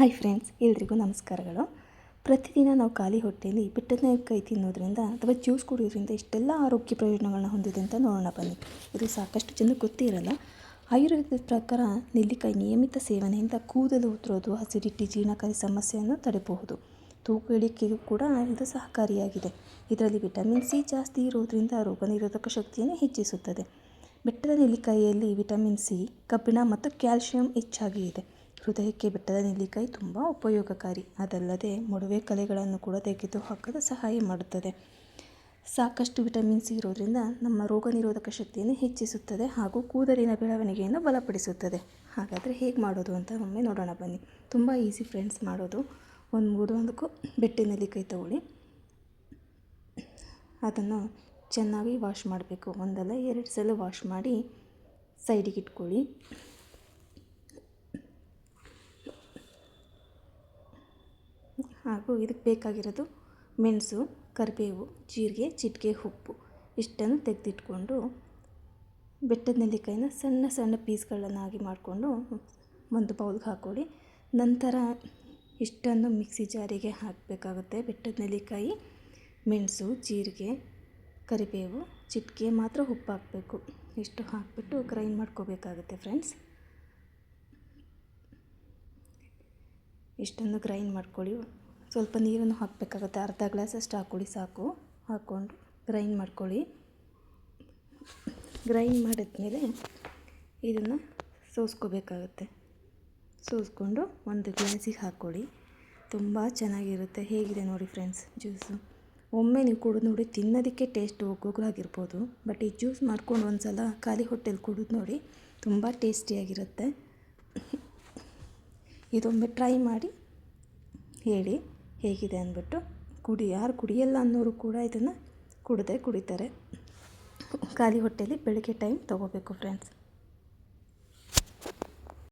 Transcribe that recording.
Hi friends ಎಲ್ರಿಗೂ ನಮಸ್ಕಾರಗಳು. ಪ್ರತಿದಿನ ನಾವು ಖಾಲಿ ಹೊಟ್ಟೆಯಲ್ಲಿ ಕೈ ತಿನ್ನೋದ್ರಿಂದ ಅಥವಾ ಜ್ಯೂಸ್ ಕುಡಿಯೋದ್ರಿಂದ ಇಷ್ಟೆಲ್ಲ ಆರೋಗ್ಯ ಪ್ರಯೋಜನಗಳನ್ನ ಹೊಂದಿದೆ ಅಂತ ನೋಡೋಣ ಬನ್ನಿ. ಇದು ಸಾಕಷ್ಟು ಜನ ಗೊತ್ತೇ ಆಯುರ್ವೇದ ಆಯುರ್ವೇದದ ಪ್ರಕಾರ ನೆಲ್ಲಿಕಾಯಿ ನಿಯಮಿತ ಸೇವನೆಯಿಂದ ಕೂದಲು ಉದುರೋದು ಅಸಿಡಿಟಿ ಜೀರ್ಣಕಾರಿ ಸಮಸ್ಯೆಯನ್ನು ತಡೆಯಬಹುದು ತೂಕ ಇಳಿಕೆಗೂ ಕೂಡ ಇದು ಸಹಕಾರಿಯಾಗಿದೆ. ಇದರಲ್ಲಿ ವಿಟಮಿನ್ ಸಿ ಜಾಸ್ತಿ ಇರೋದ್ರಿಂದ ರೋಗ ನಿರೋಧಕ ಶಕ್ತಿಯನ್ನು ಹೆಚ್ಚಿಸುತ್ತದೆ. ಬೆಟ್ಟದ ನೆಲ್ಲಿಕಾಯಿಯಲ್ಲಿ ವಿಟಮಿನ್ ಸಿ, ಕಬ್ಬಿಣ ಮತ್ತು ಕ್ಯಾಲ್ಶಿಯಂ ಹೆಚ್ಚಾಗಿ ಇದೆ. ಹೃದಯಕ್ಕೆ ಬೆಟ್ಟದ ನೆಲ್ಲಿಕಾಯಿ ತುಂಬ ಉಪಯೋಗಕಾರಿ. ಅದಲ್ಲದೆ ಮೊಡವೆ ಕಲೆಗಳನ್ನು ಕೂಡ ತೆಗೆದು ಹಾಕಲು ಸಹಾಯ ಮಾಡುತ್ತದೆ. ಸಾಕಷ್ಟು ವಿಟಮಿನ್ ಸಿ ಇರೋದ್ರಿಂದ ನಮ್ಮ ರೋಗ ನಿರೋಧಕ ಶಕ್ತಿಯನ್ನು ಹೆಚ್ಚಿಸುತ್ತದೆ ಹಾಗೂ ಕೂದಲಿನ ಬೆಳವಣಿಗೆಯನ್ನು ಬಲಪಡಿಸುತ್ತದೆ. ಹಾಗಾದರೆ ಹೇಗೆ ಮಾಡೋದು ಅಂತ ಒಮ್ಮೆ ನೋಡೋಣ ಬನ್ನಿ. ತುಂಬ ಈಸಿ ಫ್ರೆಂಡ್ಸ್, ಮಾಡೋದು. ಒಂದು ಮೂರು ಒಂದಕ್ಕೂ ಬೆಟ್ಟೆ ನೆಲ್ಲಿಕಾಯಿ ತಗೊಳ್ಳಿ. ಅದನ್ನು ಚೆನ್ನಾಗಿ ವಾಶ್ ಮಾಡಬೇಕು. ಒಂದಲ್ಲ ಎರಡು ಸಲ ವಾಶ್ ಮಾಡಿ ಸೈಡಿಗೆ ಇಟ್ಕೊಳ್ಳಿ. ಹಾಗೂ ಇದಕ್ಕೆ ಬೇಕಾಗಿರೋದು ಮೆಣಸು, ಕರಿಬೇವು, ಜೀರಿಗೆ, ಚಿಟಿಕೆ, ಉಪ್ಪು. ಇಷ್ಟನ್ನು ತೆಗೆದಿಟ್ಕೊಂಡು ಬೆಟ್ಟದ ನೆಲ್ಲಿಕಾಯಿನ ಸಣ್ಣ ಸಣ್ಣ ಪೀಸ್ಗಳನ್ನಾಗಿ ಮಾಡಿಕೊಂಡು ಒಂದು ಬೌಲ್ಗೆ ಹಾಕ್ಕೊಳ್ಳಿ. ನಂತರ ಇಷ್ಟನ್ನು ಮಿಕ್ಸಿ ಜಾರಿಗೆ ಹಾಕಬೇಕಾಗುತ್ತೆ ಬೆಟ್ಟದ ನೆಲ್ಲಿಕಾಯಿ, ಮೆಣಸು, ಜೀರಿಗೆ, ಕರಿಬೇವು, ಚಿಟಿಕೆ ಮಾತ್ರ ಉಪ್ಪು ಹಾಕಬೇಕು. ಇಷ್ಟು ಹಾಕಿಬಿಟ್ಟು ಗ್ರೈಂಡ್ ಮಾಡ್ಕೋಬೇಕಾಗುತ್ತೆ ಫ್ರೆಂಡ್ಸ್. ಇಷ್ಟನ್ನು ಗ್ರೈಂಡ್ ಮಾಡ್ಕೊಳ್ಳಿ. ಸ್ವಲ್ಪ ನೀರನ್ನು ಹಾಕಬೇಕಾಗುತ್ತೆ. ಅರ್ಧ ಗ್ಲಾಸಷ್ಟು ಹಾಕ್ಕೊಳ್ಳಿ ಸಾಕು. ಹಾಕ್ಕೊಂಡು ಗ್ರೈಂಡ್ ಮಾಡ್ಕೊಳ್ಳಿ. ಗ್ರೈಂಡ್ ಮಾಡಿದ್ಮೇಲೆ ಇದನ್ನು ಸೋಸ್ಕೋಬೇಕಾಗುತ್ತೆ. ಸೋಸ್ಕೊಂಡು ಒಂದು ಗ್ಲಾಸಿಗೆ ಹಾಕ್ಕೊಳ್ಳಿ. ತುಂಬ ಚೆನ್ನಾಗಿರುತ್ತೆ. ಹೇಗಿದೆ ನೋಡಿ ಫ್ರೆಂಡ್ಸ್ ಜ್ಯೂಸು. ಒಮ್ಮೆ ನೀವು ಕುಡಿದು ನೋಡಿ ತಿನ್ನೋದಕ್ಕೆ ಟೇಸ್ಟ್ ಒಗ್ಗೊಗ್ರಾಗಿರ್ಬೋದು ಬಟ್ ಈ ಜ್ಯೂಸ್ ಮಾಡ್ಕೊಂಡು ಒಂದು ಸಲ ಖಾಲಿ ಹೊಟ್ಟೆಲಿ ಕುಡಿದು ನೋಡಿ ತುಂಬ ಟೇಸ್ಟಿಯಾಗಿರುತ್ತೆ. ಇದೊಮ್ಮೆ ಟ್ರೈ ಮಾಡಿ ಹೇಳಿ. ಹೇಗಿದೆ ಅಂದ್ಬಿಟ್ಟು ಕುಡಿ, ಯಾರು ಕುಡಿಯಲ್ಲ ಅನ್ನೋರು ಕೂಡ ಇದನ್ನು ಕುಡದೆ ಕುಡಿತಾರೆ. ಖಾಲಿ ಹೊಟ್ಟೆಲಿ ಬೆಳಗ್ಗೆ ಟೈಮ್ ತೊಗೋಬೇಕು ಫ್ರೆಂಡ್ಸ್